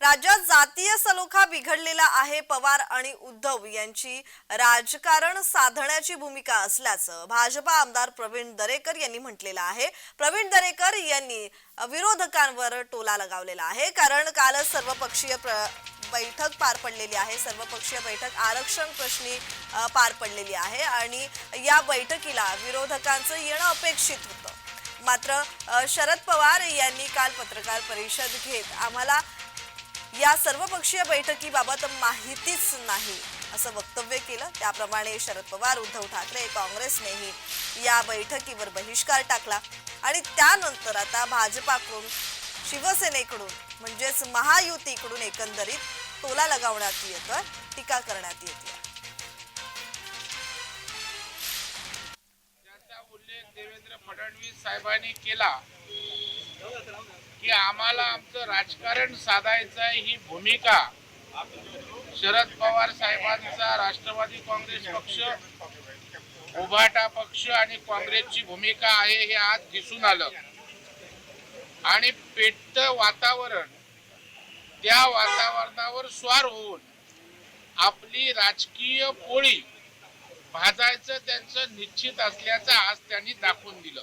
राज्यात जातीय सलोखा बिघडलेला आहे. पवार आणि उद्धव यांची राजकारण साधण्याची भूमिका असल्याचं भाजपा आमदार प्रवीण दरेकर यांनी म्हटलेलं आहे. प्रवीण दरेकर यांनी विरोधकांवर टोला लगावलेला आहे. कारण कालच सर्वपक्षीय प्र बैठक पार पडलेली आहे. सर्वपक्षीय बैठक आरक्षण प्रश्नी पार पडलेली आहे आणि या बैठकीला विरोधकांचं येणं अपेक्षित होतं. मात्र शरद पवार यांनी काल पत्रकार परिषद घेत आम्हाला या सर्वपक्षीय बैठकीबाबत माहितीच नाही असं वक्तव्य केलं. त्याप्रमाणे शरद पवार उद्धव ठाकरे काँग्रेसनेही या बैठकीवर बहिष्कार टाकला. आणि त्यानंतर आता भाजपाकडून शिवसेनेकडून म्हणजेच महायुतीकडून एकंदरीत टोला लगावण्यात येतोय टीका करण्यात येते देवेंद्र फडणवीस साहेबांनी केला. की आम्हाला आमचं राजकारण साधायचं आहे ही भूमिका. शरद पवार साहेबांचा राष्ट्रवादी काँग्रेस पक्ष उभाटा पक्ष आणि काँग्रेसची भूमिका आहे हे आज दिसून आलं. आणि पेटत वातावरण त्या वातावरणावर स्वार होऊन आपली राजकीय पोळी भाजायचं त्यांचं निश्चित असल्याचं आज त्यांनी दाखवून दिलं.